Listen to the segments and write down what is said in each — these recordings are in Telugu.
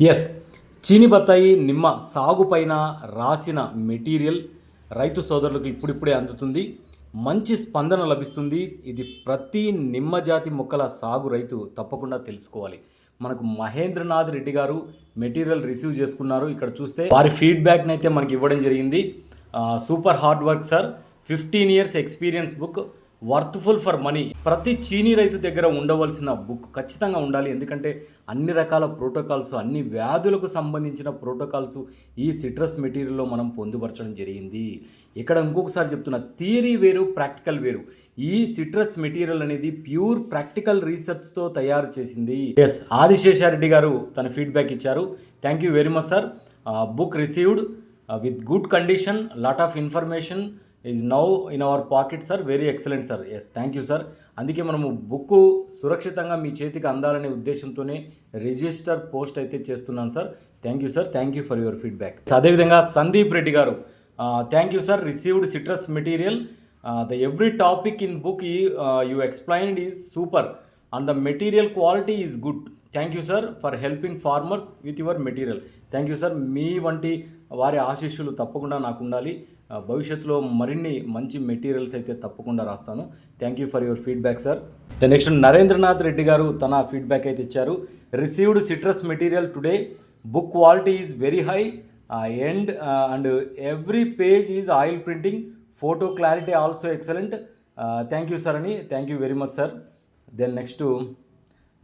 ఎస్ చీని బత్తాయి నిమ్మ సాగుపైన రాసిన మెటీరియల్ రైతు సోదరులకు ఇప్పుడిప్పుడే అందుతుంది. మంచి స్పందన లభిస్తుంది. ఇది ప్రతి నిమ్మ జాతి మొక్కల సాగు రైతు తప్పకుండా తెలుసుకోవాలి. మనకు మహేంద్రనాథ్ రెడ్డి గారు మెటీరియల్ రిసీవ్ చేసుకున్నారు. ఇక్కడ చూస్తే వారి ఫీడ్బ్యాక్ని అయితే మనకి ఇవ్వడం జరిగింది. Super hard work sir. Fifteen years experience book. Worthful for money ప్రతి చీనీ రైతు దగ్గర ఉండవలసిన బుక్ ఖచ్చితంగా ఉండాలి. ఎందుకంటే అన్ని రకాల ప్రోటోకాల్స్ అన్ని వ్యాధులకు సంబంధించిన ప్రోటోకాల్స్ ఈ సిట్రస్ మెటీరియల్లో మనం పొందుపరచడం జరిగింది. ఇక్కడ ఇంకొకసారి చెప్తున్నా థియరీ వేరు ప్రాక్టికల్ వేరు. ఈ సిట్రస్ మెటీరియల్ అనేది ప్యూర్ ప్రాక్టికల్ రీసెర్చ్తో తయారు చేసింది. ఎస్ ఆదిశేషారెడ్డి గారు తన ఫీడ్బ్యాక్ ఇచ్చారు. Thank you very much sir book received with good condition lot of information is now in our pocket sir. Very excellent sir. Yes thank you sir. అందుకే మనము బుక్ సురక్షితంగా మీ చేతికి అందాలనే ఉద్దేశంతోనే రిజిస్టర్ పోస్ట్ అయితే చేస్తున్నాను sir. Thank you sir. Thank you for your feedback అదేవిధంగా సందీప్ రెడ్డి గారు thank you sir. Received citrus material the every topic in book you explained is super and the material quality is good thank you sir for helping farmers with your material thank you sir మీ వంటి వారి ఆశీస్సులు తప్పకుండా నాకు ఉండాలి. భవిష్యత్తులో మరిన్ని మంచి మెటీరియల్స్ అయితే తప్పకుండా రాస్తాను. Thank you for your feedback sir the next Narendranath Reddy గారు తన ఫీడ్బ్యాక్ అయితే ఇచ్చారు. Received citrus material today book quality is very high end and every page is oil printing photo clarity also excellent thank you sir అని. Thank you very much sir then next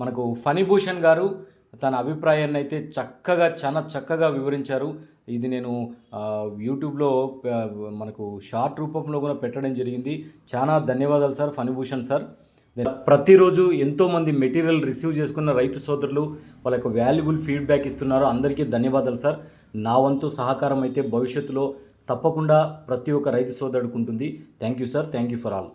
మనకు ఫణిభూషణ్ గారు తన అభిప్రాయాన్ని అయితే చక్కగా చాలా చక్కగా వివరించారు. ఇది నేను యూట్యూబ్లో మనకు షార్ట్ రూపంలో కూడా పెట్టడం జరిగింది. చాలా ధన్యవాదాలు సార్ ఫణిభూషణ్ సార్. ప్రతిరోజు ఎంతోమంది మెటీరియల్ రిసీవ్ చేసుకున్న రైతు సోదరులు వాళ్ళ యొక్క వాల్యుబుల్ ఫీడ్బ్యాక్ ఇస్తున్నారు. అందరికీ ధన్యవాదాలు సార్. నా వంతు సహకారం అయితే భవిష్యత్తులో తప్పకుండా ప్రతి ఒక్క రైతు సోదరుడుకుంటుంది thank you sir. Thank you for all.